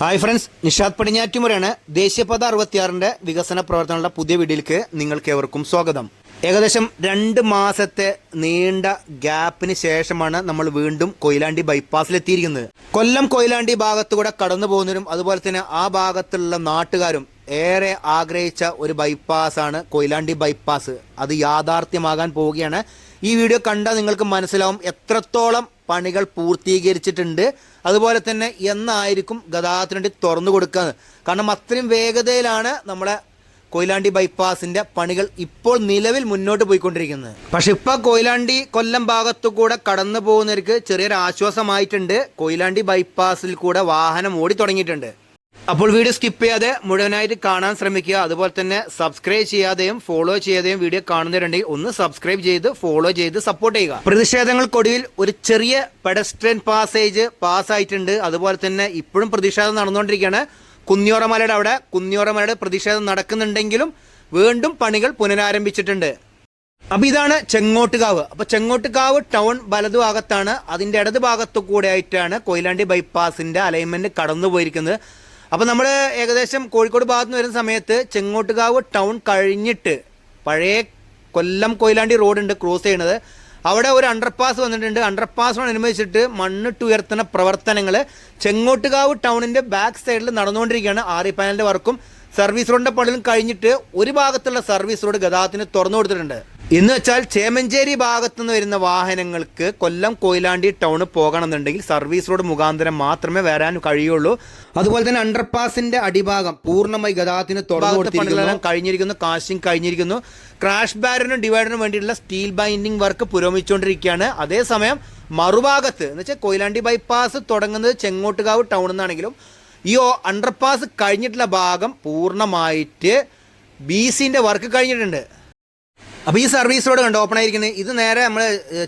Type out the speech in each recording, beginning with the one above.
Hi friends Nishad പടിഞ്ഞാറ്റുമുറയാണ് ദേശീയപാത അറുപത്തിയാറിന്റെ വികസന പ്രവർത്തനങ്ങളുടെ പുതിയ വീഡിയോയിലേക്ക് നിങ്ങൾക്ക് ഏവർക്കും സ്വാഗതം. ഏകദേശം രണ്ട് മാസത്തെ നീണ്ട ഗ്യാപ്പിന് ശേഷമാണ് നമ്മൾ വീണ്ടും കൊയിലാണ്ടി ബൈപ്പാസിലെത്തിയിരിക്കുന്നത്. കൊല്ലം കൊയിലാണ്ടി ഭാഗത്തുകൂടെ കടന്നു പോകുന്നവരും അതുപോലെ തന്നെ ആ ഭാഗത്തുള്ള നാട്ടുകാരും ഏറെ ആഗ്രഹിച്ച ഒരു ബൈപ്പാസാണ് കൊയിലാണ്ടി ബൈപ്പാസ്. അത് യാഥാർത്ഥ്യമാകാൻ പോവുകയാണ്. ഈ വീഡിയോ കണ്ടാൽ നിങ്ങൾക്ക് മനസ്സിലാവും എത്രത്തോളം പണികൾ പൂർത്തീകരിച്ചിട്ടുണ്ട്. അതുപോലെ തന്നെ എന്നായിരിക്കും ഗതാഗതത്തിന് വേണ്ടി തുറന്നു കൊടുക്കുന്നത് കാരണം അത്രയും വേഗതയിലാണ് നമ്മളെ കൊയിലാണ്ടി ബൈപ്പാസിന്റെ പണികൾ ഇപ്പോൾ നിലവിൽ മുന്നോട്ട് പോയിക്കൊണ്ടിരിക്കുന്നത്. പക്ഷെ ഇപ്പൊ കൊയിലാണ്ടി കൊല്ലം ഭാഗത്തു കൂടെ കടന്നു പോകുന്നവർക്ക് ചെറിയൊരു ആശ്വാസമായിട്ടുണ്ട്. കൊയിലാണ്ടി ബൈപ്പാസിൽ കൂടെ വാഹനം ഓടി തുടങ്ങിയിട്ടുണ്ട് അപ്പോൾ വീഡിയോ സ്കിപ്പ് ചെയ്യാതെ മുഴുവനായിട്ട് കാണാൻ ശ്രമിക്കുക. അതുപോലെ തന്നെ സബ്സ്ക്രൈബ് ചെയ്യാതെയും ഫോളോ ചെയ്യാതെയും വീഡിയോ കാണുന്നവരുണ്ടെങ്കിൽ ഒന്ന് സബ്സ്ക്രൈബ് ചെയ്ത് ഫോളോ ചെയ്ത് സപ്പോർട്ട് ചെയ്യുക. പ്രതിഷേധങ്ങൾക്കൊടുവിൽ ഒരു ചെറിയ പെഡസ്ട്രിയൻ പാസേജ് പാസ്സായിട്ടുണ്ട് അതുപോലെ തന്നെ ഇപ്പോഴും പ്രതിഷേധം നടന്നുകൊണ്ടിരിക്കുകയാണ്. കുന്നിയോറമലയുടെ അവിടെ കുന്നിയോറമലയുടെ പ്രതിഷേധം നടക്കുന്നുണ്ടെങ്കിലും വീണ്ടും പണികൾ പുനരാരംഭിച്ചിട്ടുണ്ട്. അപ്പൊ ഇതാണ് ചെങ്ങോട്ടുകാവ്. അപ്പൊ ചെങ്ങോട്ടുകാവ് ടൗൺ വലതുഭാഗത്താണ്. അതിന്റെ ഇടത് ഭാഗത്തു കൂടെ ആയിട്ടാണ് കൊയിലാണ്ടി ബൈപ്പാസിന്റെ അലൈൻമെന്റ് കടന്നു പോയിരിക്കുന്നത് അപ്പൊ നമ്മൾ ഏകദേശം കോഴിക്കോട് ഭാഗത്ത് നിന്ന് വരുന്ന സമയത്ത് ചെങ്ങോട്ടുകാവ് ടൗൺ കഴിഞ്ഞിട്ട് പഴയ കൊല്ലം കൊയിലാണ്ടി റോഡുണ്ട് ക്രോസ് ചെയ്യണത്. അവിടെ ഒരു അണ്ടർപാസ് വന്നിട്ടുണ്ട്. അണ്ടർപാസിനോടനുബന്ധിച്ചിട്ട് മണ്ണിട്ട് ഉയർത്തുന്ന പ്രവർത്തനങ്ങൾ ചെങ്ങോട്ടുകാവ് ടൗണിന്റെ ബാക്ക് സൈഡിൽ നടന്നുകൊണ്ടിരിക്കുകയാണ് ആറി പാനലിന്റെ വർക്കും. സർവീസ് റോഡിന്റെ പണികളും കഴിഞ്ഞിട്ട് ഒരു ഭാഗത്തുള്ള സർവീസ് റോഡ് ഗതാഗതത്തിന് തുറന്നു കൊടുത്തിട്ടുണ്ട്. എന്ന് വെച്ചാൽ ചേമഞ്ചേരി ഭാഗത്തു നിന്ന് വരുന്ന വാഹനങ്ങൾക്ക് കൊല്ലം കൊയിലാണ്ടി ടൗണ് പോകണമെന്നുണ്ടെങ്കിൽ സർവീസ് റോഡ് മുഖാന്തരം മാത്രമേ വരാൻ കഴിയുള്ളൂ. അതുപോലെ തന്നെ അണ്ടർപാസിന്റെ അടിഭാഗം പൂർണമായി ഗതാഗതത്തിന് തുറന്നു കഴിഞ്ഞിരിക്കുന്നു കാശും കഴിഞ്ഞിരിക്കുന്നു. ക്രാഷ് ബാരനും ഡിവൈഡറിനും വേണ്ടിയിട്ടുള്ള സ്റ്റീൽ ബൈൻഡിംഗ് വർക്ക് പുരോഗമിച്ചുകൊണ്ടിരിക്കുകയാണ്. അതേസമയം മറുഭാഗത്ത് എന്ന് വെച്ചാൽ കൊയിലാണ്ടി ബൈപ്പാസ് തുടങ്ങുന്നത് ചെങ്ങോട്ടുകാവ് ടൗണിൽ എന്നാണെങ്കിലും ഈ അണ്ടർപാസ് കഴിഞ്ഞിട്ടുള്ള ഭാഗം പൂർണമായിട്ട് ബി സിന്റെ വർക്ക് കഴിഞ്ഞിട്ടുണ്ട്. അപ്പോൾ ഈ സർവീസ് റോഡ് കണ്ടോ? ഓപ്പൺ ആയിരിക്കുന്നത് ഇത് നേരെ നമ്മൾ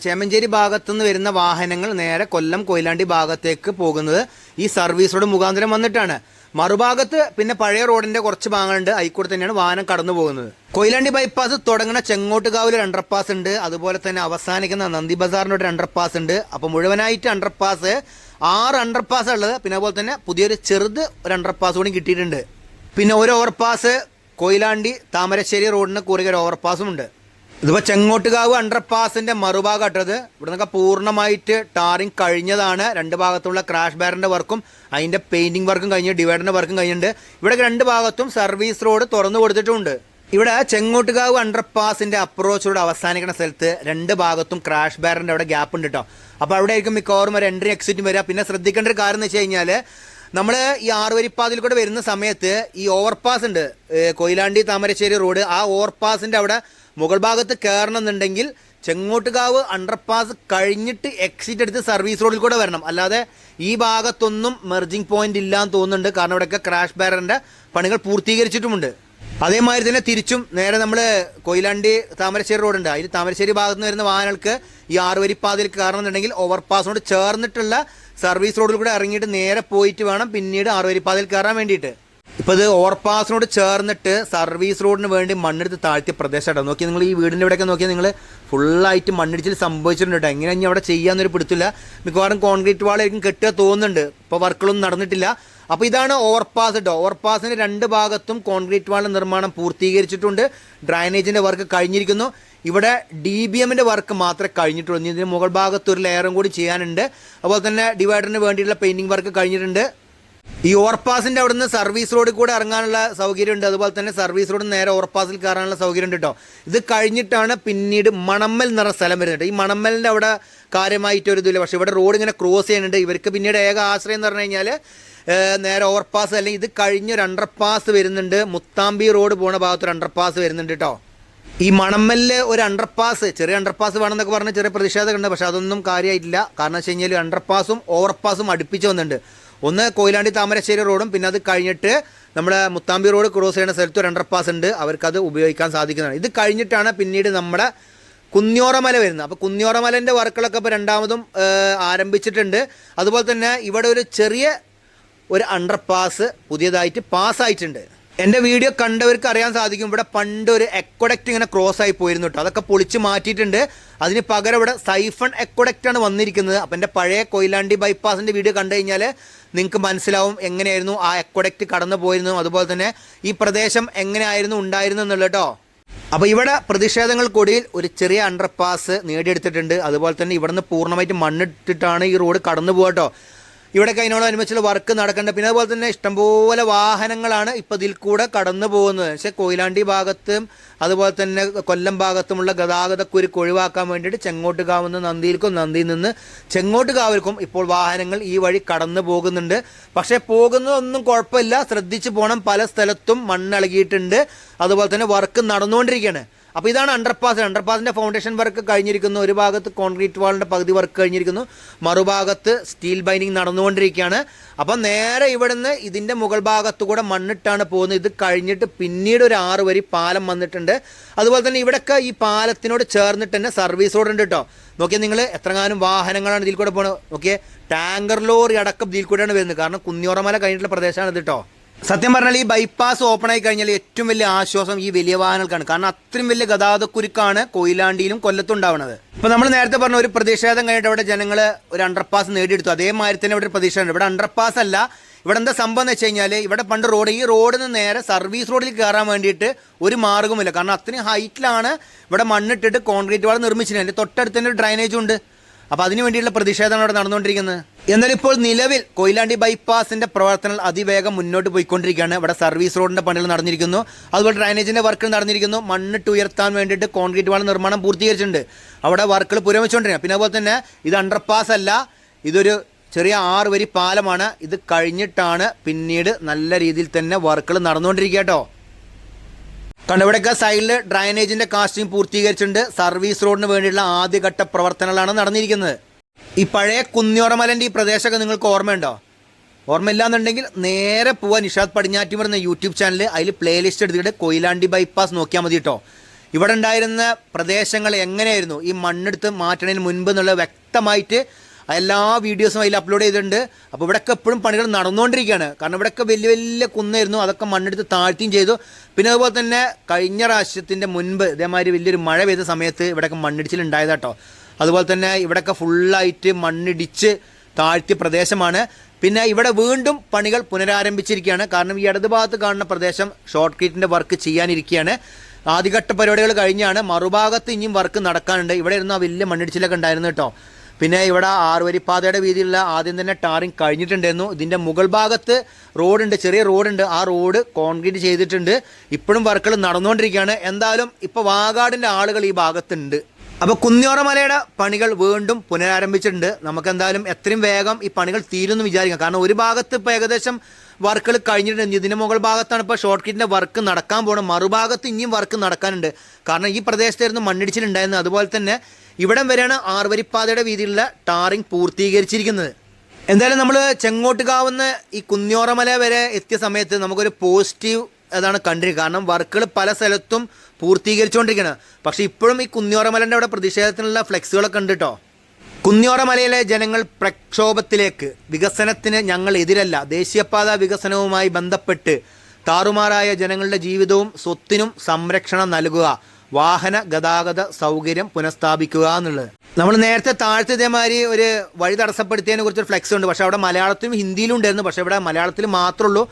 ചേമഞ്ചേരി ഭാഗത്തുനിന്ന് വരുന്ന വാഹനങ്ങൾ നേരെ കൊല്ലം കൊയിലാണ്ടി ഭാഗത്തേക്ക് പോകുന്നത് ഈ സർവീസ് റോഡ് മുഖാന്തരം വന്നിട്ടാണ്. മറുഭാഗത്ത് പിന്നെ പഴയ റോഡിന്റെ കുറച്ച് ഭാഗങ്ങളുണ്ട്. അതിക്കൂടെ തന്നെയാണ് വാഹനം കടന്നു പോകുന്നത്. കൊയിലാണ്ടി ബൈപ്പാസ് തുടങ്ങുന്ന ചെങ്ങോട്ടുകാവിൽ ഒരു അണ്ടർപാസ് ഉണ്ട്. അതുപോലെ തന്നെ അവസാനിക്കുന്ന നന്ദി ബസാറിന്റെ ഒരു അണ്ടർപാസ് ഉണ്ട്. അപ്പോൾ മുഴുവനായിട്ട് അണ്ടർപാസ് ആറ് അണ്ടർപാസ് ഉള്ളത്. പിന്നെ അതുപോലെ തന്നെ പുതിയൊരു ചെറുത് ഒരു അണ്ടർപാസ് കൂടി കിട്ടിയിട്ടുണ്ട്. പിന്നെ ഒരു ഓവർപാസ് കൊയിലാണ്ടി താമരശ്ശേരി റോഡിന് കൂറിയ ഒരു ഓവർപാസും ഉണ്ട്. ഇതിപ്പോൾ ചെങ്ങോട്ടുകാവ് അണ്ടർപാസിന്റെ മറുഭാഗം ഇട്ടത് ഇവിടെ നിന്നൊക്കെ പൂർണമായിട്ട് ടാറിങ് കഴിഞ്ഞതാണ്. രണ്ട് ഭാഗത്തുള്ള ക്രാഷ് ബാറിന്റെ വർക്കും അതിന്റെ പെയിന്റിങ് വർക്കും കഴിഞ്ഞ് ഡിവൈഡറിന്റെ വർക്കും കഴിഞ്ഞിട്ടുണ്ട്. ഇവിടെ രണ്ട് ഭാഗത്തും സർവീസ് റോഡ് തുറന്നു കൊടുത്തിട്ടുണ്ട്. ഇവിടെ ചെങ്ങോട്ടുകാവ് അണ്ടർപാസിന്റെ അപ്രോച്ചിലൂടെ അവസാനിക്കുന്ന സ്ഥലത്ത് രണ്ട് ഭാഗത്തും ക്രാഷ് ബാറിന്റെ അവിടെ ഗ്യാപ്പ് ഉണ്ട് കേട്ടോ അപ്പോൾ അവിടെ ആയിരിക്കും മിക്കവാറും ഒരു എൻട്രി എക്സിറ്റും വരിക. പിന്നെ ശ്രദ്ധിക്കേണ്ട ഒരു കാര്യം എന്ന് വെച്ച് കഴിഞ്ഞാൽ നമ്മൾ ഈ ആറുവരിപ്പാതിൽ കൂടെ വരുന്ന സമയത്ത് ഈ ഓവർപാസ് ഉണ്ട്. കൊയിലാണ്ടി താമരശ്ശേരി റോഡ് ആ ഓവർപാസിന്റെ അവിടെ മുകൾ ഭാഗത്ത് കയറണമെന്നുണ്ടെങ്കിൽ ചെങ്ങോട്ടുകാവ് അണ്ടർപാസ് കഴിഞ്ഞിട്ട് എക്സിറ്റ് എടുത്ത് സർവീസ് റോഡിൽ കൂടെ വരണം. അല്ലാതെ ഈ ഭാഗത്തൊന്നും മെർജിംഗ് പോയിന്റ് ഇല്ലാന്ന് തോന്നുന്നുണ്ട്. കാരണം ഇവിടെയൊക്കെ ക്രാഷ് ബാരറിന്റെ പണികൾ പൂർത്തീകരിച്ചിട്ടുമുണ്ട്. അതേമാതിരി തന്നെ തിരിച്ചും നേരെ നമ്മൾ കൊയിലാണ്ടി താമരശ്ശേരി റോഡുണ്ട്. അതിൽ താമരശ്ശേരി ഭാഗത്ത് നിന്ന് വരുന്ന വാഹനങ്ങൾക്ക് ഈ ആറുവരിപ്പാതയിൽ കയറണമെന്നുണ്ടെങ്കിൽ ഓവർപാസിനോട് ചേർന്നിട്ടുള്ള സർവീസ് റോഡിൽ കൂടെ ഇറങ്ങിയിട്ട് നേരെ പോയിട്ട് വേണം പിന്നീട് ആറുവരിപ്പാതയിൽ കയറാൻ വേണ്ടിയിട്ട്. ഇപ്പോൾ ഇത് ഓവർപാസിനോട് ചേർന്നിട്ട് സർവീസ് റോഡിന് വേണ്ടി മണ്ണെടുത്ത് താഴ്ത്തിയ പ്രദേശമാണ് നോക്കി നിങ്ങൾ ഈ വീടിന്റെ ഇവിടെയൊക്കെ നോക്കിയാൽ നിങ്ങൾ ഫുള്ളായിട്ട് മണ്ണിടിച്ചിൽ സംഭവിച്ചിട്ടുണ്ട്. കേട്ടോ എങ്ങനെ ഇനി അവിടെ ചെയ്യാന്നൊരു പിടുത്തില്ല. മിക്കവാറും കോൺക്രീറ്റ് വാളായിരിക്കും കെട്ടുക തോന്നുന്നുണ്ട്. ഇപ്പോൾ വർക്കുകളൊന്നും നടന്നിട്ടില്ല. അപ്പോൾ ഇതാണ് ഓവർപാസ് കേട്ടോ ഓവർപാസിന്റെ രണ്ട് ഭാഗത്തും കോൺക്രീറ്റ് വാളിന്റെ നിർമ്മാണം പൂർത്തീകരിച്ചിട്ടുണ്ട്. ഡ്രൈനേജിന്റെ വർക്ക് കഴിഞ്ഞിരിക്കുന്നു. ഇവിടെ ഡി ബി എമ്മിന്റെ വർക്ക് മാത്രമേ കഴിഞ്ഞിട്ടുള്ളൂ. ഇതിന് മുകൾ ഭാഗത്ത് ഒരു ലെയറും കൂടി ചെയ്യാനുണ്ട്. അതുപോലെ തന്നെ ഡിവൈഡറിന് വേണ്ടിയിട്ടുള്ള പെയിന്റിംഗ് വർക്ക് കഴിഞ്ഞിട്ടുണ്ട്. ഈ ഓവർപാസിന്റെ അവിടുന്ന് സർവീസ് റോഡിൽ കൂടെ ഇറങ്ങാനുള്ള സൗകര്യമുണ്ട്. അതുപോലെ തന്നെ സർവീസ് റോഡിൽ നേരെ ഓവർപാസിൽ കയറാനുള്ള സൗകര്യമുണ്ട് കേട്ടോ ഇത് കഴിഞ്ഞിട്ടാണ് പിന്നീട് മണമ്മൽ നിറ സ്ഥലം വരുന്നത്. ഈ മണമ്മലിന്റെ അവിടെ കാര്യമായിട്ട് ഒരു ഇതില്ല പക്ഷേ ഇവിടെ റോഡ് ഇങ്ങനെ ക്രോസ് ചെയ്യുന്നുണ്ട്. ഇവർക്ക് പിന്നീട് ഏക ആശ്രയം എന്ന് പറഞ്ഞു കഴിഞ്ഞാൽ നേരെ ഓവർപാസ് അല്ലെങ്കിൽ ഇത് കഴിഞ്ഞൊരു അണ്ടർപാസ് വരുന്നുണ്ട്. മുത്താമ്പി റോഡ് പോണ ഭാഗത്ത് ഒരു അണ്ടർപാസ് വരുന്നുണ്ട് കേട്ടോ ഈ മണമ്മലിൽ ഒരു അണ്ടർപാസ് ചെറിയ അണ്ടർപാസ് വേണമെന്നൊക്കെ പറഞ്ഞ് ചെറിയ പ്രതിഷേധമൊക്കെ ഉണ്ട്. പക്ഷെ അതൊന്നും കാര്യമായിട്ടില്ല. കാരണം വെച്ച് കഴിഞ്ഞാൽ അണ്ടർപാസും ഓവർപാസും അടുപ്പിച്ച് വന്നിട്ടുണ്ട്. ഒന്ന് കൊയിലാണ്ടി താമരശ്ശേരി റോഡും പിന്നെ അത് കഴിഞ്ഞിട്ട് നമ്മുടെ മുത്താമ്പി റോഡ് ക്രോസ് ചെയ്യുന്ന സ്ഥലത്ത് ഒരു അണ്ടർപാസ് ഉണ്ട്. അവർക്കത് ഉപയോഗിക്കാൻ സാധിക്കുന്നതാണ്. ഇത് കഴിഞ്ഞിട്ടാണ് പിന്നീട് നമ്മുടെ കുന്നിയോറമല വരുന്നത്. അപ്പോൾ കുന്നിയോറമലന്റെ വർക്കുകളൊക്കെ ഇപ്പോൾ രണ്ടാമതും ആരംഭിച്ചിട്ടുണ്ട്. അതുപോലെ തന്നെ ഇവിടെ ഒരു ചെറിയ ഒരു അണ്ടർപാസ് പുതിയതായിട്ട് പാസ്സായിട്ടുണ്ട് എന്റെ വീഡിയോ കണ്ടവർക്ക് അറിയാൻ സാധിക്കും. ഇവിടെ പണ്ട് ഒരു എക്കോഡക്റ്റ് ഇങ്ങനെ ക്രോസ് ആയി പോയിരുന്നു കേട്ടോ അതൊക്കെ പൊളിച്ച് മാറ്റിയിട്ടുണ്ട്. അതിന് പകരം ഇവിടെ സൈഫൺ എക്കോഡക്റ്റ് ആണ് വന്നിരിക്കുന്നത്. അപ്പം എന്റെ പഴയ കൊയിലാണ്ടി ബൈപ്പാസിന്റെ വീഡിയോ കണ്ടു കഴിഞ്ഞാൽ നിങ്ങൾക്ക് മനസ്സിലാവും എങ്ങനെയായിരുന്നു ആ എക്വഡക്റ്റ് കടന്നു പോയിരുന്നു അതുപോലെ തന്നെ ഈ പ്രദേശം എങ്ങനെയായിരുന്നു ഉണ്ടായിരുന്നു എന്നുള്ളത് കേട്ടോ അപ്പോൾ ഇവിടെ പ്രതിഷേധങ്ങൾക്കൊടിയിൽ ഒരു ചെറിയ അണ്ടർപാസ് നേടിയെടുത്തിട്ടുണ്ട്. അതുപോലെ തന്നെ ഇവിടുന്ന് പൂർണമായിട്ട് മണ്ണിട്ടിട്ടാണ് ഈ റോഡ് കടന്നു പോകട്ടോ ഇവിടെ അതിനോടനുബന്ധിച്ചുള്ള വർക്ക് നടക്കേണ്ടത് പിന്നെ അതുപോലെ തന്നെ ഇഷ്ടംപോലെ വാഹനങ്ങളാണ് ഇപ്പോൾ ഇതിൽ കൂടെ കടന്നു പോകുന്നത്. പക്ഷേ കൊയിലാണ്ടി ഭാഗത്തും അതുപോലെ തന്നെ കൊല്ലം ഭാഗത്തുമുള്ള ഗതാഗതക്കുരുക്ക് ഒഴിവാക്കാൻ വേണ്ടിയിട്ട് ചെങ്ങോട്ടുകാവ് നിന്ന് നന്ദിയിൽക്കും നന്ദിയിൽ നിന്ന് ചെങ്ങോട്ടുകാവിൽക്കും ഇപ്പോൾ വാഹനങ്ങൾ ഈ വഴി കടന്നു പോകുന്നുണ്ട്. പക്ഷേ പോകുന്നതൊന്നും കുഴപ്പമില്ല. ശ്രദ്ധിച്ചു പോകണം പല സ്ഥലത്തും മണ്ണിളകിയിട്ടുണ്ട് അതുപോലെ തന്നെ വർക്ക് നടന്നുകൊണ്ടിരിക്കുകയാണ്. അപ്പോൾ ഇതാണ് അണ്ടർപാസ് അണ്ടർപാസിന്റെ ഫൗണ്ടേഷൻ വർക്ക് കഴിഞ്ഞിരിക്കുന്നു. ഒരു ഭാഗത്ത് കോൺക്രീറ്റ് വാളിന്റെ പകുതി വർക്ക് കഴിഞ്ഞിരിക്കുന്നു. മറുഭാഗത്ത് സ്റ്റീൽ ബൈനിങ് നടന്നുകൊണ്ടിരിക്കുകയാണ്. അപ്പം നേരെ ഇവിടുന്ന് ഇതിന്റെ മുകൾ ഭാഗത്തു കൂടെ മണ്ണിട്ടാണ് പോകുന്നത്. ഇത് കഴിഞ്ഞിട്ട് പിന്നീട് ഒരു ആറ് വരി പാലം വന്നിട്ടുണ്ട്. അതുപോലെ തന്നെ ഇവിടെയൊക്കെ ഈ പാലത്തിനോട് ചേർന്നിട്ട് തന്നെ സർവീസ് റോഡ് ഉണ്ട് കേട്ടോ നോക്കിയാൽ നിങ്ങൾ എത്രങ്ങാനും വാഹനങ്ങളാണ് ഇതിൽ കൂടെ പോകുന്നത് ഓക്കെ ടാങ്കർ ലോറി അടക്കം ഇതിൽ കൂടെയാണ് വരുന്നത്. കാരണം കുന്നിയോറമല കഴിഞ്ഞിട്ടുള്ള പ്രദേശമാണ് ഇത് കേട്ടോ സത്യം പറഞ്ഞാൽ ഈ ബൈപ്പാസ് ഓപ്പൺ ആയി കഴിഞ്ഞാൽ ഏറ്റവും വലിയ ആശ്വാസം ഈ വലിയ വാഹനങ്ങൾക്കാണ്. കാരണം അത്രയും വലിയ ഗതാഗതക്കുരുക്കാണ് കൊയിലാണ്ടിയിലും കൊല്ലത്തും ഉണ്ടാവുന്നത് ഇപ്പൊ നമ്മൾ നേരത്തെ പറഞ്ഞ ഒരു പ്രതിഷേധം കഴിഞ്ഞിട്ട് അവിടെ ജനങ്ങൾ ഒരു അണ്ടർപാസ് നേടിയെടുത്തു. അതേമാതിരി തന്നെ ഇവിടെ പ്രതിഷേധം ഇവിടെ അണ്ടർപാസ് അല്ല. ഇവിടെ എന്താ സംഭവം എന്ന് വെച്ച് കഴിഞ്ഞാൽ ഇവിടെ പണ്ട് റോഡ് ഈ റോഡിൽ നിന്ന് നേരെ സർവീസ് റോഡിൽ കയറാൻ വേണ്ടിയിട്ട് ഒരു മാർഗമില്ല കാരണം അത്രയും ഹൈറ്റിലാണ് ഇവിടെ മണ്ണിട്ടിട്ട് കോൺക്രീറ്റ് വാൾ നിർമ്മിച്ചിട്ടുണ്ട് അതിന്റെ തൊട്ടടുത്ത് തന്നെ ഡ്രൈനേജും ഉണ്ട്. അപ്പോൾ അതിനു വേണ്ടിയുള്ള പ്രതിഷേധമാണ് അവിടെ നടന്നുകൊണ്ടിരിക്കുന്നത്. എന്നാൽ ഇപ്പോൾ നിലവിൽ കൊയിലാണ്ടി ബൈപ്പാസിന്റെ പ്രവർത്തനങ്ങൾ അതിവേഗം മുന്നോട്ട് പോയിക്കൊണ്ടിരിക്കുകയാണ്. ഇവിടെ സർവീസ് റോഡിന്റെ പണികൾ നടന്നിരിക്കുന്നു. അതുപോലെ ഡ്രൈനേജിന്റെ വർക്കുകൾ നടന്നിരിക്കുന്നു. മണ്ണിട്ട് ഉയർത്താൻ വേണ്ടിയിട്ട് കോൺക്രീറ്റ് വാൾ നിർമ്മാണം പൂർത്തീകരിച്ചിട്ടുണ്ട്. അവിടെ വർക്കുകൾ പുരോഗമിച്ചുകൊണ്ടിരിക്കുക പിന്നെ അതുപോലെ തന്നെ ഇത് അണ്ടർപാസ് അല്ല. ഇതൊരു ചെറിയ ആറ് വരി പാലമാണ്. ഇത് കഴിഞ്ഞിട്ടാണ് പിന്നീട് നല്ല രീതിയിൽ തന്നെ വർക്കുകൾ നടന്നുകൊണ്ടിരിക്കുക കേട്ടോ. കണ്ടോ ഇവിടെയൊക്കെ സൈഡിൽ ഡ്രൈനേജിന്റെ കാസ്റ്റിംഗ് പൂർത്തീകരിച്ചിട്ടുണ്ട്. സർവീസ് റോഡിന് വേണ്ടിയുള്ള ആദ്യഘട്ട പ്രവർത്തനങ്ങളാണ് നടന്നിരിക്കുന്നത്. ഈ പഴയ കുന്നിയോറമലന്റെ ഈ പ്രദേശമൊക്കെ നിങ്ങൾക്ക് ഓർമ്മയുണ്ടോ? ഓർമ്മയില്ലാന്നുണ്ടെങ്കിൽ നേരെ പോവാൻ നിഷാദ് പടിഞ്ഞാറ്റി പറഞ്ഞ യൂട്യൂബ് ചാനൽ അതിൽ പ്ലേലിസ്റ്റ് എടുത്തിട്ട് കൊയിലാണ്ടി ബൈപ്പാസ് നോക്കിയാൽ മതി കേട്ടോ. ഇവിടെ ഉണ്ടായിരുന്ന പ്രദേശങ്ങൾ എങ്ങനെയായിരുന്നു? ഈ മണ്ണെടുത്ത് മാറ്റണതിന് മുൻപ് എന്നുള്ള വ്യക്തമായിട്ട് എല്ലാ വീഡിയോസും അതിൽ അപ്ലോഡ് ചെയ്തിട്ടുണ്ട്. അപ്പോൾ ഇവിടെയൊക്കെ എപ്പോഴും പണികൾ നടന്നുകൊണ്ടിരിക്കുകയാണ്. കാരണം ഇവിടെയൊക്കെ വലിയ വലിയ കുന്നായിരുന്നു. അതൊക്കെ മണ്ണെടുത്ത് താഴ്ത്തിയും ചെയ്തു. പിന്നെ അതുപോലെ തന്നെ കഴിഞ്ഞ പ്രാവശ്യത്തിന്റെ മുൻപ് ഇതേമാതിരി വലിയൊരു മഴ പെയ്ത സമയത്ത് ഇവിടെയൊക്കെ മണ്ണിടിച്ചിലുണ്ടായത് കേട്ടോ അതുപോലെ തന്നെ ഇവിടെയൊക്കെ ഫുള്ളായിട്ട് മണ്ണിടിച്ച് താഴ്ത്തിയ പ്രദേശമാണ്. പിന്നെ ഇവിടെ വീണ്ടും പണികൾ പുനരാരംഭിച്ചിരിക്കുകയാണ്. കാരണം ഈ ഇടത് ഭാഗത്ത് കാണുന്ന പ്രദേശം ഷോർട്ട് കീറ്റിന്റെ വർക്ക് ചെയ്യാനിരിക്കുകയാണ്. ആദ്യഘട്ട പരിപാടികൾ കഴിഞ്ഞാണ്. മറുഭാഗത്ത് ഇനിയും വർക്ക് നടക്കാനുണ്ട്. ഇവിടെ ഇരുന്ന് ആ വലിയ മണ്ണിടിച്ചിലൊക്കെ ഉണ്ടായിരുന്നു കേട്ടോ. പിന്നെ ഇവിടെ ആറുവരിപ്പാതയുടെ വീതിയിലുള്ള ആദ്യം തന്നെ ടാറിങ് കഴിഞ്ഞിട്ടുണ്ടായിരുന്നു. ഇതിന്റെ മുകൾ ഭാഗത്ത് റോഡുണ്ട് ചെറിയ റോഡുണ്ട്. ആ റോഡ് കോൺക്രീറ്റ് ചെയ്തിട്ടുണ്ട്. ഇപ്പോഴും വർക്കുകൾ നടന്നുകൊണ്ടിരിക്കുകയാണ്. എന്തായാലും ഇപ്പോൾ വാഗാടിന്റെ ആളുകൾ ഈ ഭാഗത്തുണ്ട്. അപ്പോൾ കുന്നിയോറമലയുടെ പണികൾ വീണ്ടും പുനരാരംഭിച്ചിട്ടുണ്ട്. നമുക്ക് എന്തായാലും എത്രയും വേഗം ഈ പണികൾ തീരുമെന്ന് വിചാരിക്കാം. കാരണം ഒരു ഭാഗത്ത് ഇപ്പോൾ ഏകദേശം വർക്കുകൾ കഴിഞ്ഞിട്ടുണ്ട്. ഇതിന്റെ മുകൾ ഭാഗത്താണ് ഇപ്പോൾ ഷോർട്ട് വർക്ക് നടക്കാൻ പോകുന്നത് മറുഭാഗത്ത് ഇനിയും വർക്ക് നടക്കാനുണ്ട്. കാരണം ഈ പ്രദേശത്തായിരുന്നു മണ്ണിടിച്ചിലുണ്ടായിരുന്നത്. അതുപോലെ തന്നെ ഇവിടം വരെയാണ് ആറുവരിപ്പാതയുടെ വീതിയിലുള്ള ടാറിംഗ് പൂർത്തീകരിച്ചിരിക്കുന്നത്. എന്തായാലും നമ്മൾ ചെങ്ങോട്ടുകാവുന്ന ഈ കുന്നിയോറമല വരെ എത്തിയ സമയത്ത് നമുക്കൊരു പോസിറ്റീവ് അതാണ് കണ്ടിരിക്കുക കാരണം വർക്കുകൾ പല സ്ഥലത്തും പൂർത്തീകരിച്ചുകൊണ്ടിരിക്കുകയാണ്. പക്ഷേ ഇപ്പോഴും ഈ കുന്നിയോറമലന്റെ അവിടെ പ്രതിഷേധത്തിനുള്ള ഫ്ലെക്സുകളൊക്കെ ഉണ്ട് കേട്ടോ കുന്നിയോറമലയിലെ ജനങ്ങൾ പ്രക്ഷോഭത്തിലേക്ക് വികസനത്തിന് ഞങ്ങൾ എതിരല്ല. ദേശീയപാത വികസനവുമായി ബന്ധപ്പെട്ട് താറുമാറായ ജനങ്ങളുടെ ജീവിതവും സ്വത്തിനും സംരക്ഷണം നൽകുക വാഹന ഗതാഗത സൗകര്യം പുനഃസ്ഥാപിക്കുക എന്നുള്ളത്. നമ്മൾ നേരത്തെ താഴ്ത്തി ഇതേമാതിരി ഒരു വഴി തടസ്സപ്പെടുത്തിയതിനെ കുറിച്ചൊരു ഫ്ലെക്സ് ഉണ്ട്. പക്ഷേ അവിടെ മലയാളത്തിലും ഹിന്ദിയിലും ഉണ്ടായിരുന്നു പക്ഷേ ഇവിടെ മലയാളത്തിൽ മാത്രമേ ഉള്ളൂ.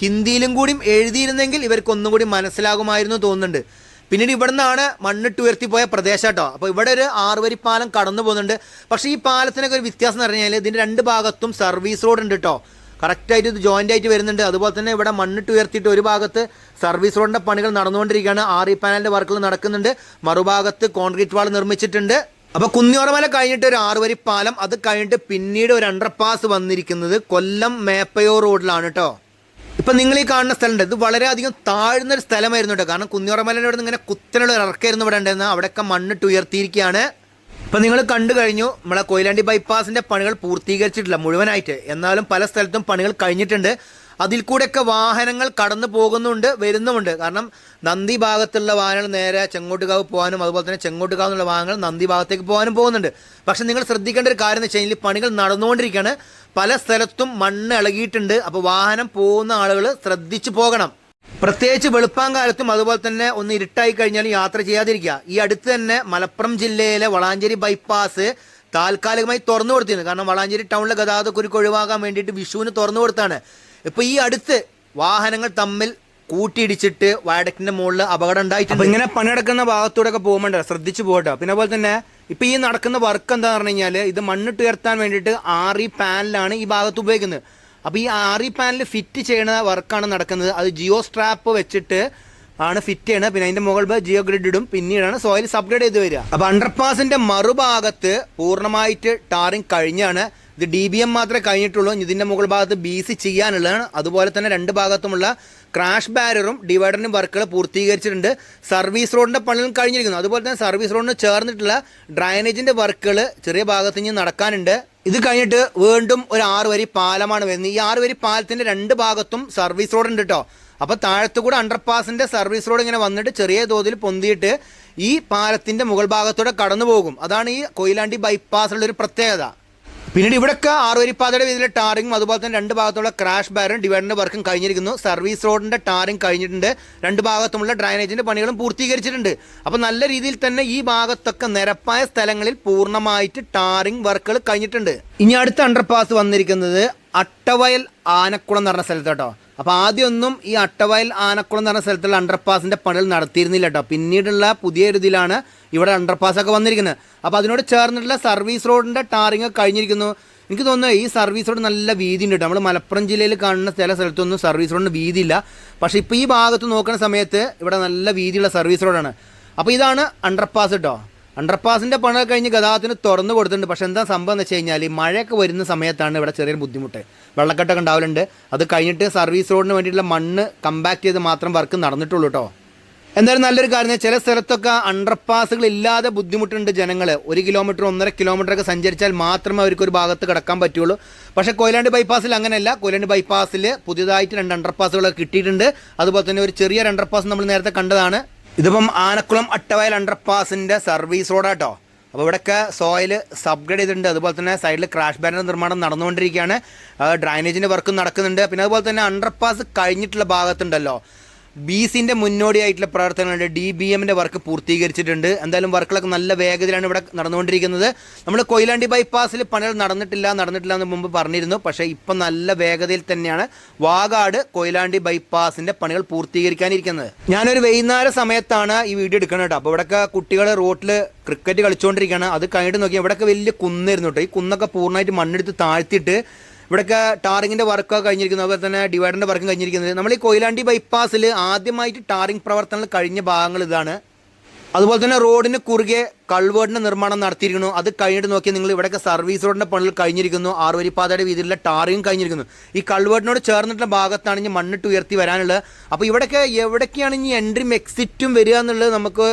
ഹിന്ദിയിലും കൂടി എഴുതിയിരുന്നെങ്കിൽ ഇവർക്ക് ഒന്നുകൂടി മനസ്സിലാകുമായിരുന്നു തോന്നുന്നുണ്ട്. പിന്നീട് ഇവിടെ നിന്നാണ് മണ്ണിട്ട് ഉയർത്തിപ്പോയ പ്രദേശം കേട്ടോ. അപ്പോൾ ഇവിടെ ഒരു ആറുവരി പാലം കടന്നു പോകുന്നുണ്ട്. പക്ഷേ ഈ പാലത്തിനൊക്കെ ഒരു വ്യത്യാസം എന്ന് പറഞ്ഞു കഴിഞ്ഞാൽ ഇതിന്റെ രണ്ട് ഭാഗത്തും സർവീസ് റോഡ് ഉണ്ട് കേട്ടോ. കറക്റ്റായിട്ട് ഇത് ജോയിന്റ് ആയിട്ട് വരുന്നുണ്ട്. അതുപോലെ തന്നെ ഇവിടെ മണ്ണിട്ട് ഉയർത്തിയിട്ട് ഒരു ഭാഗത്ത് സർവീസ് റോഡിന്റെ പണികൾ നടന്നുകൊണ്ടിരിക്കുകയാണ്. ഇ പാനലിന്റെ വർക്കുകൾ നടക്കുന്നുണ്ട്. മറുഭാഗത്ത് കോൺക്രീറ്റ് വാൾ നിർമ്മിച്ചിട്ടുണ്ട്. അപ്പോൾ കുന്നിയോറമല കഴിഞ്ഞിട്ട് ഒരു ആറുവരി പാലം. അത് കഴിഞ്ഞിട്ട് പിന്നീട് ഒരു അണ്ടർപാസ് വന്നിരിക്കുന്നത് കൊല്ലം മേപ്പയോ റോഡിലാണ് കേട്ടോ. ഇപ്പം നിങ്ങൾ ഈ കാണുന്ന സ്ഥലമുണ്ട്. ഇത് വളരെയധികം താഴ്ന്ന ഒരു സ്ഥലമായിരുന്നു കേട്ടോ. കാരണം കുന്നിയോറമലയുടെ അവിടെ നിന്ന് ഇങ്ങനെ കുത്തനുള്ള ഒരു ഇറക്കായിരുന്നു ഇവിടെ ഉണ്ടായിരുന്ന അവിടെയൊക്കെ മണ്ണിട്ട് ഉയർത്തിയിരിക്കുകയാണ്. ഇപ്പം നിങ്ങൾ കണ്ടു കഴിഞ്ഞു നമ്മളെ കൊയിലാണ്ടി ബൈപ്പാസിന്റെ പണികൾ പൂർത്തീകരിച്ചിട്ടില്ല മുഴുവനായിട്ട്. എന്നാലും പല സ്ഥലത്തും പണികൾ കഴിഞ്ഞിട്ടുണ്ട്. അതിൽ കൂടെയൊക്കെ വാഹനങ്ങൾ കടന്നു പോകുന്നുണ്ട് വരുന്നുമുണ്ട്. കാരണം നന്ദി ഭാഗത്തുള്ള വാഹനങ്ങൾ നേരെ ചെങ്ങോട്ടുകാവ് പോകാനും അതുപോലെ തന്നെ ചെങ്ങോട്ടുകാവ് എന്നുള്ള വാഹനങ്ങൾ നന്ദി ഭാഗത്തേക്ക് പോകാനും പോകുന്നുണ്ട്. പക്ഷെ നിങ്ങൾ ശ്രദ്ധിക്കേണ്ട ഒരു കാര്യം എന്ന് വെച്ച് കഴിഞ്ഞാൽ പണികൾ നടന്നുകൊണ്ടിരിക്കുകയാണ്. പല സ്ഥലത്തും മണ്ണ് ഇളകിയിട്ടുണ്ട്. അപ്പോൾ വാഹനം പോകുന്ന ആളുകൾ ശ്രദ്ധിച്ചു പോകണം. പ്രത്യേകിച്ച് വെളുപ്പാങ്കാലത്തും അതുപോലെ തന്നെ ഒന്ന് ഇരുട്ടായി കഴിഞ്ഞാൽ യാത്ര ചെയ്യാതിരിക്കുക. ഈ അടുത്ത് തന്നെ മലപ്പുറം ജില്ലയിലെ വളാഞ്ചേരി ബൈപ്പാസ് താൽക്കാലികമായി തുറന്നു കൊടുത്തിരുന്നു. കാരണം വളാഞ്ചേരി ടൗണിലെ ഗതാഗതക്കുരുക്ക് ഒഴിവാക്കാൻ വേണ്ടിയിട്ട് വിഷുവിന് തുറന്നു കൊടുത്താണ്. ഇപ്പോൾ ഈ അടുത്ത് വാഹനങ്ങൾ തമ്മിൽ കൂട്ടിയിടിച്ചിട്ട് വയഡക്റ്റിന്റെ മുകളിൽ അപകടം ഉണ്ടായിട്ടുണ്ട്. ഇങ്ങനെ പണിയെടുക്കുന്ന ഭാഗത്തൂടെ ഒക്കെ പോകുമ്പോണ്ട്? ശ്രദ്ധിച്ചു പോകട്ടോ. പിന്നെ അതുപോലെ തന്നെ ഇപ്പൊ ഈ നടക്കുന്ന വർക്ക് എന്താ പറഞ്ഞു കഴിഞ്ഞാൽ ഇത് മണ്ണിട്ട് ഉയർത്താൻ വേണ്ടിട്ട് ആറി പാനലാണ് ഈ ഭാഗത്ത് ഉപയോഗിക്കുന്നത്. അപ്പൊ ഈ ആറി പാനൽ ഫിറ്റ് ചെയ്യുന്ന വർക്കാണ് നടക്കുന്നത്. അത് ജിയോ സ്ട്രാപ്പ് വെച്ചിട്ട് ആണ് ഫിറ്റ് ചെയ്യണത്. പിന്നെ അതിന്റെ മുകളിൽ ജിയോ ഗ്രിഡ് ഇടും. പിന്നീടാണ് സോയിൽ സബ്ഗ്രേഡ് ചെയ്ത് വരിക. അപ്പൊ അണ്ടർപാസിന്റെ മറുഭാഗത്ത് പൂർണമായിട്ട് ടാറിങ് കഴിഞ്ഞാണ്. ഇത് ഡി ബി എം മാത്രമേ കഴിഞ്ഞിട്ടുള്ളൂ. ഇതിന്റെ മുകൾ ഭാഗത്ത് ബി സി ചെയ്യാനുള്ളതാണ്. അതുപോലെ തന്നെ രണ്ട് ഭാഗത്തുമുള്ള ക്രാഷ് ബാരറും ഡിവൈഡറിനും വർക്കുകൾ പൂർത്തീകരിച്ചിട്ടുണ്ട്. സർവീസ് റോഡിന്റെ പണികളും കഴിഞ്ഞിരിക്കുന്നു. അതുപോലെ തന്നെ സർവീസ് റോഡിന് ചേർന്നിട്ടുള്ള ഡ്രൈനേജിന്റെ വർക്കുകൾ ചെറിയ ഭാഗത്ത് ഇനി നടക്കാനുണ്ട്. ഇത് കഴിഞ്ഞിട്ട് വീണ്ടും ഒരു ആറ് വരി പാലമാണ് വരുന്നത്. ഈ ആറ് വരി പാലത്തിന്റെ രണ്ട് ഭാഗത്തും സർവീസ് റോഡ് ഉണ്ട് കേട്ടോ അപ്പോൾ താഴത്തുകൂടെ അണ്ടർപാസിന്റെ സർവീസ് റോഡ് ഇങ്ങനെ വന്നിട്ട് ചെറിയ തോതിൽ പൊന്തിയിട്ട് ഈ പാലത്തിന്റെ മുകൾ ഭാഗത്തൂടെ കടന്നു പോകും അതാണ് ഈ കൊയിലാണ്ടി ബൈപ്പാസിലുള്ളൊരു പ്രത്യേകത. പിന്നീട് ഇവിടെയൊക്കെ ആറുവരിപ്പാതയുടെ വീതിയിലെ ടാറിങ്ങും അതുപോലെ തന്നെ രണ്ട് ഭാഗത്തുള്ള ക്രാഷ് ബാരും ഡിവൈഡറിന്റെ വർക്കും കഴിഞ്ഞിരിക്കുന്നു. സർവീസ് റോഡിന്റെ ടാറിങ് കഴിഞ്ഞിട്ടുണ്ട്. രണ്ട് ഭാഗത്തുമുള്ള ഡ്രൈനേജിന്റെ പണികളും പൂർത്തീകരിച്ചിട്ടുണ്ട്. അപ്പോൾ നല്ല രീതിയിൽ തന്നെ ഈ ഭാഗത്തൊക്കെ നിരപ്പായ സ്ഥലങ്ങളിൽ പൂർണമായിട്ട് ടാറിങ് വർക്കുകൾ കഴിഞ്ഞിട്ടുണ്ട്. ഇനി അടുത്ത അണ്ടർപാസ് വന്നിരിക്കുന്നത് അട്ടവയൽ ആനക്കുളം എന്ന് പറഞ്ഞ കേട്ടോ. അപ്പോൾ ആദ്യമൊന്നും ഈ അട്ടവയൽ ആനക്കുളം എന്ന് പറഞ്ഞ സ്ഥലത്തുള്ള അണ്ടർപാസിന്റെ പണികൾ നടത്തിയിരുന്നില്ല കേട്ടോ പിന്നീടുള്ള പുതിയ ഒരു ഇതിലാണ് ഇവിടെ അണ്ടർപാസ് ഒക്കെ വന്നിരിക്കുന്നത്. അപ്പോൾ അതിനോട് ചേർന്നിട്ടുള്ള സർവീസ് റോഡിന്റെ ടാറിങ് കഴിഞ്ഞിരിക്കുന്നു. എനിക്ക് തോന്നുന്നു ഈ സർവീസ് റോഡ് നല്ല വീതി ഉണ്ട് നമ്മൾ മലപ്പുറം ജില്ലയിൽ കാണുന്ന ചില സ്ഥലത്തൊന്നും സർവീസ് റോഡിന് വീതിയില്ല. പക്ഷേ ഇപ്പോൾ ഈ ഭാഗത്ത് നോക്കുന്ന സമയത്ത് ഇവിടെ നല്ല വീതിയുള്ള സർവീസ് റോഡാണ് അപ്പോൾ ഇതാണ് അണ്ടർപാസ് കേട്ടോ അണ്ടർപാസിന്റെ പണ കഴിഞ്ഞ് ഗതാഗതത്തിന് തുറന്നു കൊടുത്തിട്ടുണ്ട്. പക്ഷെ എന്താ സംഭവം എന്ന് വെച്ച് കഴിഞ്ഞാൽ മഴയൊക്കെ വരുന്ന സമയത്താണ് ഇവിടെ ചെറിയൊരു ബുദ്ധിമുട്ട്. വെള്ളക്കെട്ടൊക്കെ ഉണ്ടാവലുണ്ട്. അത് കഴിഞ്ഞിട്ട് സർവീസ് റോഡിന് വേണ്ടിയിട്ടുള്ള മണ്ണ് കമ്പാക്ട് ചെയ്ത് മാത്രം വർക്ക് നടന്നിട്ടുള്ളൂ കേട്ടോ എന്തായാലും നല്ലൊരു കാര്യം ചില സ്ഥലത്തൊക്കെ അണ്ടർപാസുകൾ ഇല്ലാതെ ബുദ്ധിമുട്ടുണ്ട് ജനങ്ങൾ ഒരു കിലോമീറ്റർ ഒന്നര കിലോമീറ്റർ ഒക്കെ സഞ്ചരിച്ചാൽ മാത്രമേ അവർക്ക് ഒരു ഭാഗത്ത് കിടക്കാൻ പറ്റുള്ളൂ. പക്ഷേ കൊയിലാണ്ടി ബൈപ്പാസിൽ അങ്ങനെയല്ല. കൊയിലാണ്ടി ബൈപ്പാസിൽ പുതിയതായിട്ട് രണ്ട് അണ്ടർപാസുകളൊക്കെ കിട്ടിയിട്ടുണ്ട്. അതുപോലെ തന്നെ ഒരു ചെറിയ അണ്ടർപാസ് നമ്മൾ നേരത്തെ കണ്ടതാണ്. ഇതിപ്പം ആനക്കുളം അട്ടവയൽ അണ്ടർപാസിന്റെ സർവീസ് റോഡാട്ടോ അപ്പോൾ ഇവിടെയൊക്കെ സോയിൽ സബ്ഗ്രേഡ് ചെയ്തിട്ടുണ്ട്. അതുപോലെ തന്നെ സൈഡിൽ ക്രാഷ് ബാനർ നിർമ്മാണം നടന്നുകൊണ്ടിരിക്കുകയാണ്. ഡ്രൈനേജിന്റെ വർക്കും നടക്കുന്നുണ്ട്. പിന്നെ അതുപോലെ തന്നെ അണ്ടർപാസ് കഴിഞ്ഞിട്ടുള്ള ഭാഗത്തുണ്ടല്ലോ. ബി സിന്റെ മുന്നോടിയായിട്ടുള്ള പ്രവർത്തനങ്ങളുണ്ട്. ഡി ബി എമ്മിന്റെ വർക്ക് പൂർത്തീകരിച്ചിട്ടുണ്ട്. എന്തായാലും വർക്കുകളൊക്കെ നല്ല വേഗതയിലാണ് ഇവിടെ നടന്നുകൊണ്ടിരിക്കുന്നത്. നമ്മൾ കൊയിലാണ്ടി ബൈപ്പാസിൽ പണികൾ നടന്നിട്ടില്ല നടന്നിട്ടില്ല എന്ന് മുമ്പ് പറഞ്ഞിരുന്നു. പക്ഷേ ഇപ്പം നല്ല വേഗതയിൽ തന്നെയാണ് വാഗാട് കൊയിലാണ്ടി ബൈപ്പാസിന്റെ പണികൾ പൂർത്തീകരിക്കാനിരിക്കുന്നത്. ഞാനൊരു വൈകുന്നേര സമയത്താണ് ഈ വീഡിയോ എടുക്കുന്നത് കേട്ടോ. അപ്പോൾ ഇവിടെയൊക്കെ കുട്ടികൾ റോട്ടിൽ ക്രിക്കറ്റ് കളിച്ചുകൊണ്ടിരിക്കുകയാണ്. അത് കഴിഞ്ഞിട്ട് നോക്കിയാൽ ഇവിടെയൊക്കെ വലിയ കുന്നായിരുന്നു കേട്ടോ. ഈ കുന്നൊക്കെ പൂർണമായിട്ട് മണ്ണെടുത്ത് താഴ്ത്തിയിട്ട് ഇവിടെയൊക്കെ ടാറിങ്ങിന്റെ വർക്കൊക്കെ കഴിഞ്ഞിരിക്കുന്നത് അതുപോലെ തന്നെ ഡിവൈഡറിന്റെ വർക്കും കഴിഞ്ഞിരിക്കുന്നത് നമ്മൾ ഈ കൊയിലാണ്ടി ബൈപ്പാസിൽ ആദ്യമായിട്ട് ടാറിംഗ് പ്രവർത്തനങ്ങൾ കഴിഞ്ഞ ഭാഗങ്ങൾ ഇതാണ്. അതുപോലെ തന്നെ റോഡിന് കുറുകെ കൾവേർഡിന്റെ നിർമ്മാണം നടത്തിയിരിക്കുന്നു. അത് കഴിഞ്ഞിട്ട് നോക്കിയാൽ നിങ്ങൾ ഇവിടെയൊക്കെ സർവീസ് റോഡിന്റെ പണികൾ കഴിഞ്ഞിരിക്കുന്നു. ആറുവരിപ്പാതയുടെ വീതിയിലുള്ള ടാറിങ് കഴിഞ്ഞിരിക്കുന്നു. ഈ കൾവേർഡിനോട് ചേർന്നിട്ടുള്ള ഭാഗത്താണ് ഇനി മണ്ണിട്ട് ഉയർത്തി വരാനുള്ളത്. അപ്പോൾ ഇവിടെയൊക്കെ എവിടേക്കാണ് ഇനി എൻട്രിയും എക്സിറ്റും വരിക എന്നുള്ളത് നമുക്ക്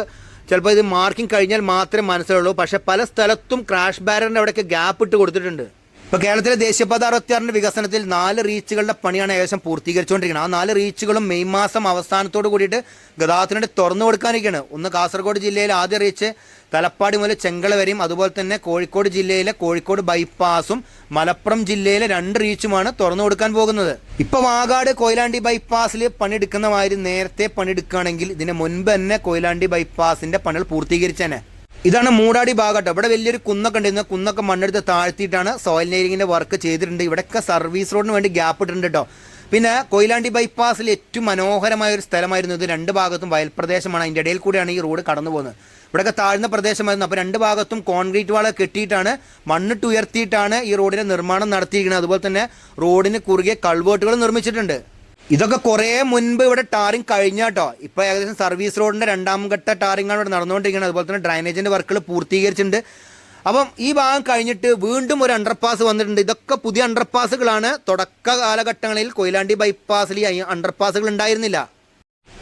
ചിലപ്പോൾ ഇത് മാർക്കിംഗ് കഴിഞ്ഞാൽ മാത്രമേ മനസ്സിലുള്ളൂ. പക്ഷേ പല സ്ഥലത്തും ക്രാഷ് ബാരറിന്റെ അവിടെയൊക്കെ ഗ്യാപ്പ് ഇട്ട് കൊടുത്തിട്ടുണ്ട്. ഇപ്പോൾ കേരളത്തിലെ ദേശീയപാത അറുപത്തിയാറിന്റെ വികസനത്തിൽ നാല് റീച്ചുകളുടെ പണിയാണ് ഏകദേശം പൂർത്തീകരിച്ചുകൊണ്ടിരിക്കുന്നത്. ആ നാല് റീച്ചുകളും മെയ് മാസം അവസാനത്തോട് കൂടിയിട്ട് ഗതാഗതത്തിനായിട്ട് തുറന്നു കൊടുക്കാനിരിക്കുകയാണ്. ഒന്ന് കാസർഗോഡ് ജില്ലയിലെ ആദ്യ റീച്ച് തലപ്പാടി മുതൽ ചെങ്കള വരെയും അതുപോലെ തന്നെ കോഴിക്കോട് ജില്ലയിലെ കോഴിക്കോട് ബൈപ്പാസും മലപ്പുറം ജില്ലയിലെ രണ്ട് റീച്ചുമാണ് തുറന്നു കൊടുക്കാൻ പോകുന്നത്. ഇപ്പൊ വാഗാട് കൊയിലാണ്ടി ബൈപ്പാസിൽ പണിയെടുക്കുന്ന മാതിരി നേരത്തെ പണിയെടുക്കുകയാണെങ്കിൽ ഇതിന് മുൻപ് തന്നെ കൊയിലാണ്ടി ബൈപ്പാസിന്റെ പണികൾ പൂർത്തീകരിച്ചേനെ. ഇതാണ് മൂടാടി ഭാഗട്ടോ. ഇവിടെ വലിയൊരു കുന്നൊക്കെ ഉണ്ടായിരുന്നു കുന്നൊക്കെ മണ്ണെടുത്ത് താഴ്ത്തിയിട്ടാണ് സോയിൽ നെയറിങ്ങിന്റെ വർക്ക് ചെയ്തിട്ടുണ്ട്. ഇവിടെയൊക്കെ സർവീസ് റോഡിന് വേണ്ടി ഗ്യാപ്പ് ഇട്ടിട്ടുണ്ട് കേട്ടോ പിന്നെ കൊയിലാണ്ടി ബൈപ്പാസിൽ ഏറ്റവും മനോഹരമായ ഒരു സ്ഥലമായിരുന്നു ഇത്. രണ്ട് ഭാഗത്തും വയൽ പ്രദേശമാണ്. അതിന്റെ ഇടയിൽ കൂടിയാണ് ഈ റോഡ് കടന്നു പോകുന്നത്. ഇവിടെയൊക്കെ താഴ്ന്ന പ്രദേശമായിരുന്നു. അപ്പോൾ രണ്ട് ഭാഗത്തും കോൺക്രീറ്റ് വാള കെട്ടിയിട്ടാണ് മണ്ണിട്ട് ഉയർത്തിയിട്ടാണ് ഈ റോഡിന്റെ നിർമ്മാണം നടത്തിയിരിക്കുന്നത്. അതുപോലെ തന്നെ റോഡിന് കുറുകെ കൾവേർട്ടുകൾ നിർമ്മിച്ചിട്ടുണ്ട്. ഇതൊക്കെ കുറേ മുൻപ് ഇവിടെ ടാറിങ് കഴിഞ്ഞ കേട്ടോ. ഇപ്പോൾ ഏകദേശം സർവീസ് റോഡിന്റെ രണ്ടാം ഘട്ട ടാറിംഗ് ആണ് ഇവിടെ നടന്നുകൊണ്ടിരിക്കുന്നത് അതുപോലെ തന്നെ ഡ്രൈനേജിന്റെ വർക്കുകൾ പൂർത്തീകരിച്ചിട്ടുണ്ട്. അപ്പം ഈ ഭാഗം കഴിഞ്ഞിട്ട് വീണ്ടും ഒരു അണ്ടർപാസ് വന്നിട്ടുണ്ട്. ഇതൊക്കെ പുതിയ അണ്ടർപാസുകളാണ് തുടക്ക കാലഘട്ടങ്ങളിൽ കൊയിലാണ്ടി ബൈപ്പാസിൽ ഈ അണ്ടർപാസുകൾ ഉണ്ടായിരുന്നില്ല.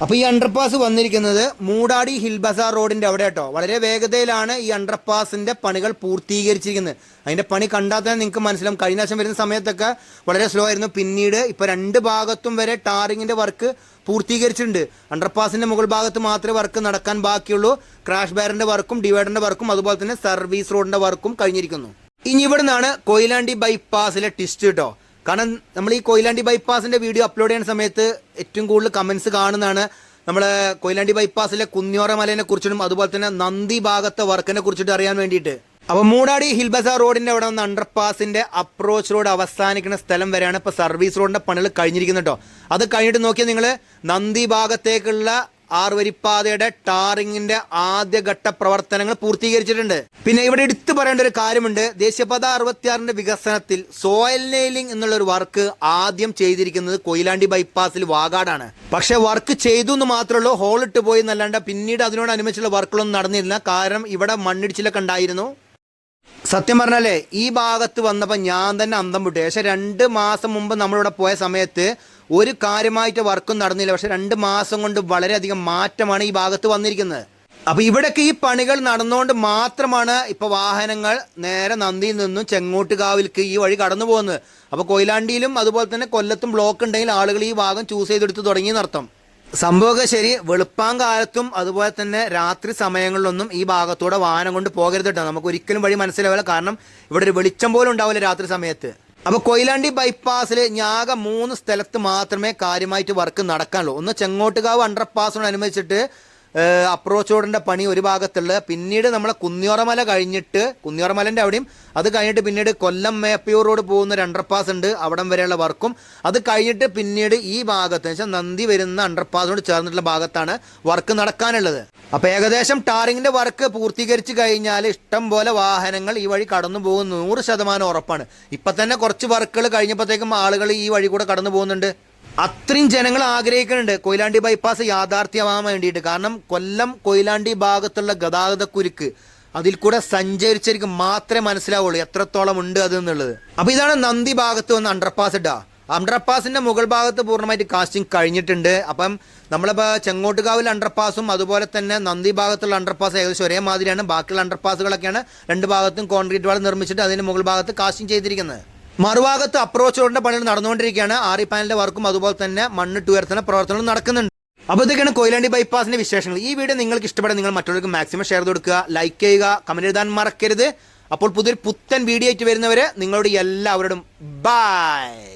അപ്പോൾ ഈ അണ്ടർപാസ് വന്നിരിക്കുന്നത് മൂടാടി ഹിൽ ബസാർ റോഡിന്റെ അവിടെ കേട്ടോ. വളരെ വേഗതയിലാണ് ഈ അണ്ടർപാസിന്റെ പണികൾ പൂർത്തീകരിച്ചിരിക്കുന്നത്. അതിന്റെ പണി കണ്ടാൽ തന്നെ നിങ്ങൾക്ക് മനസ്സിലാവും. കഴിഞ്ഞ വർഷം വരുന്ന സമയത്തൊക്കെ വളരെ സ്ലോ ആയിരുന്നു. പിന്നീട് ഇപ്പോൾ രണ്ട് ഭാഗത്തും വരെ ടാറിങ്ങിന്റെ വർക്ക് പൂർത്തീകരിച്ചിട്ടുണ്ട്. അണ്ടർപാസിന്റെ മുകൾ ഭാഗത്ത് മാത്രമേ വർക്ക് നടക്കാൻ ബാക്കിയുള്ളൂ. ക്രാഷ് ബാരിന്റെ വർക്കും ഡിവൈഡറിന്റെ വർക്കും അതുപോലെ തന്നെ സർവീസ് റോഡിന്റെ വർക്കും കഴിഞ്ഞിരിക്കുന്നു. ഇനി ഇവിടെ നിന്നാണ് കൊയിലാണ്ടി ബൈപ്പാസിലെ ടിസ്റ്റ് കേട്ടോ. കാരണം നമ്മൾ ഈ കൊയിലാണ്ടി ബൈപ്പാസിന്റെ വീഡിയോ അപ്ലോഡ് ചെയ്യുന്ന സമയത്ത് ഏറ്റവും കൂടുതൽ കമന്റ്സ് കാണുന്നതാണ് നമ്മളെ കൊയിലാണ്ടി ബൈപ്പാസിലെ കുന്നിയോറ മലയെ കുറിച്ചിട്ടും അതുപോലെ തന്നെ നന്ദി ഭാഗത്തെ വർക്കിനെ കുറിച്ചിട്ട് അറിയാൻ വേണ്ടിയിട്ട്. അപ്പൊ മൂടാടി ഹിൽബസാർ റോഡിന്റെ അവിടെ നിന്ന് അണ്ടർപാസിന്റെ അപ്രോച്ച് റോഡ് അവസാനിക്കുന്ന സ്ഥലം വരെയാണ് ഇപ്പൊ സർവീസ് റോഡിന്റെ പണികൾ കഴിഞ്ഞിരിക്കുന്നത് അത് കഴിഞ്ഞിട്ട് നോക്കിയാൽ നിങ്ങൾ നന്ദി ഭാഗത്തേക്കുള്ള ആറുവരിപ്പാതയുടെ ടാറിങ്ങിന്റെ ആദ്യഘട്ട പ്രവർത്തനങ്ങൾ പൂർത്തീകരിച്ചിട്ടുണ്ട്. പിന്നെ ഇവിടെ എടുത്തു പറയേണ്ട ഒരു കാര്യമുണ്ട്. ദേശീയപാത അറുപത്തിയാറിന്റെ വികസനത്തിൽ സോയിൽ നെയിലിംഗ് എന്നുള്ള ഒരു വർക്ക് ആദ്യം ചെയ്തിരിക്കുന്നത് കൊയിലാണ്ടി ബൈപ്പാസിൽ വാഗാടാണ്. പക്ഷെ വർക്ക് ചെയ്തു എന്ന് മാത്രമേ ഉള്ളൂ. ഹോൾ ഇട്ട് പോയി എന്നല്ലാണ്ട് പിന്നീട് അതിനോട് അതിനോടനുബന്ധിച്ചുള്ള വർക്കുകളൊന്നും നടന്നിരുന്ന കാരണം ഇവിടെ മണ്ണിടിച്ചിലൊക്കെ ഉണ്ടായിരുന്നു. സത്യം പറഞ്ഞാലേ ഈ ഭാഗത്ത് വന്നപ്പോൾ ഞാൻ തന്നെ അന്തം വിട്ടു. പക്ഷെ രണ്ട് മാസം മുമ്പ് നമ്മളിവിടെ പോയ സമയത്ത് ഒരു കാര്യമായിട്ട് വർക്കും നടന്നില്ല. പക്ഷെ രണ്ട് മാസം കൊണ്ട് വളരെയധികം മാറ്റമാണ് ഈ ഭാഗത്ത് വന്നിരിക്കുന്നത്. അപ്പൊ ഇവിടെയൊക്കെ ഈ പണികൾ നടന്നുകൊണ്ട് മാത്രമാണ് ഇപ്പൊ വാഹനങ്ങൾ നേരെ നന്ദിയിൽ നിന്നും ചെങ്ങോട്ടുകാവിലേക്ക് ഈ വഴി കടന്നു പോകുന്നത്. അപ്പൊ കൊയിലാണ്ടിയിലും അതുപോലെ തന്നെ കൊല്ലത്തും ബ്ലോക്ക് ഉണ്ടെങ്കിൽ ആളുകൾ ഈ ഭാഗം ചൂസ് ചെയ്തെടുത്ത് തുടങ്ങി നടത്തും സംഭവമൊക്കെ ശരി വെളുപ്പാങ്കാലത്തും അതുപോലെ തന്നെ രാത്രി സമയങ്ങളിലൊന്നും ഈ ഭാഗത്തൂടെ വാഹനം കൊണ്ട് പോകരുത് കേട്ടോ. നമുക്ക് ഒരിക്കലും വഴി മനസ്സിലാവില്ല. കാരണം ഇവിടെ ഒരു വെളിച്ചം പോലും ഉണ്ടാവില്ല രാത്രി സമയത്ത്. അപ്പോൾ കൊയിലാണ്ടി ബൈപ്പാസിൽ ഞാക മൂന്ന് സ്ഥലത്ത് മാത്രമേ കാര്യമായിട്ട് വർക്ക് നടക്കാനുള്ളൂ. ഒന്ന് ചെങ്ങോട്ടുകാവ് അണ്ടർപാസിനോടനുബന്ധിച്ചിട്ട് അപ്രോച്ച് റോഡിന്റെ പണി ഒരു ഭാഗത്തുള്ള പിന്നീട് നമ്മളെ കുന്നിയോറമല കഴിഞ്ഞിട്ട് കുന്നിയോറമലന്റെ അവിടെയും അത് കഴിഞ്ഞിട്ട് പിന്നീട് കൊല്ലം മേപ്പയൂർ റോഡ് പോകുന്ന ഒരു അണ്ടർപാസ് ഉണ്ട് അവിടം വരെയുള്ള വർക്കും. അത് കഴിഞ്ഞിട്ട് പിന്നീട് ഈ ഭാഗത്ത് വെച്ചാൽ നന്ദി വരുന്ന അണ്ടർപാസിനോട് ചേർന്നിട്ടുള്ള ഭാഗത്താണ് വർക്ക് നടക്കാനുള്ളത്. അപ്പോൾ ഏകദേശം ടാറിങ്ങിന്റെ വർക്ക് പൂർത്തീകരിച്ച് കഴിഞ്ഞാൽ ഇഷ്ടം പോലെ വാഹനങ്ങൾ ഈ വഴി കടന്നു പോകുന്ന നൂറ് ശതമാനം ഉറപ്പാണ്. ഇപ്പം തന്നെ കുറച്ച് വർക്കുകൾ കഴിഞ്ഞപ്പോഴത്തേക്കും ആളുകൾ ഈ വഴി കൂടെ കടന്നു പോകുന്നുണ്ട്. അത്രയും ജനങ്ങൾ ആഗ്രഹിക്കുന്നുണ്ട്. കൊയിലാണ്ടി ബൈപ്പാസ് യാഥാർത്ഥ്യമാകാൻ വേണ്ടിയിട്ട്. കാരണം കൊല്ലം കൊയിലാണ്ടി ഭാഗത്തുള്ള ഗതാഗത കുരുക്ക് അതിൽ കൂടെ സഞ്ചരിച്ചവർക്ക് മാത്രമേ മനസ്സിലാവുള്ളൂ എത്രത്തോളം ഉണ്ട് അത് എന്നുള്ളത്. അപ്പോൾ ഇതാണ് നന്ദി ഭാഗത്ത് വന്ന് അണ്ടർപാസ് ഇട്ടാ അണ്ടർപാസിന്റെ മുകൾ ഭാഗത്ത് പൂർണമായിട്ട് കാസ്റ്റിംഗ് കഴിഞ്ഞിട്ടുണ്ട്. അപ്പം നമ്മളിപ്പോൾ ചെങ്ങോട്ടുകാവിൽ അണ്ടർപാസും അതുപോലെ തന്നെ നന്ദി ഭാഗത്തുള്ള അണ്ടർപാസ് ഏകദേശം ഒരേ മാതിരിയാണ് ബാക്കിയുള്ള അണ്ടർപാസുകളൊക്കെയാണ് രണ്ട് ഭാഗത്തും കോൺക്രീറ്റ് വാൾ നിർമ്മിച്ചിട്ട് അതിന്റെ മുകൾ ഭാഗത്ത് കാസ്റ്റിംഗ് ചെയ്തിരിക്കുന്നത്. മറുഭാഗത്ത് അപ്രോച്ച് റോഡിന്റെ പണികൾ നടന്നുകൊണ്ടിരിക്കുകയാണ്. ആറി പാനലിന്റെ വർക്കും അതുപോലെ തന്നെ മണ്ണിട്ട് ഉയർത്തുന്ന പ്രവർത്തനങ്ങളും നടക്കുന്നുണ്ട്. അപ്പോൾ ഇതൊക്കെയാണ് കൊയിലാണ്ടി ബൈപ്പാസിന്റെ വിശേഷങ്ങൾ. ഈ വീഡിയോ നിങ്ങൾക്ക് ഇഷ്ടപ്പെടാൻ നിങ്ങൾ മറ്റുള്ളവർക്ക് മാക്സിമം ഷെയർ കൊടുക്കുക ലൈക്ക് ചെയ്യുക കമന്റ് എഴുതാൻ മറക്കരുത്. അപ്പോൾ പുതിയൊരു പുത്തൻ വീഡിയോ ആയിട്ട് വരുന്നവരെ നിങ്ങളോട് എല്ലാവരോടും ബൈ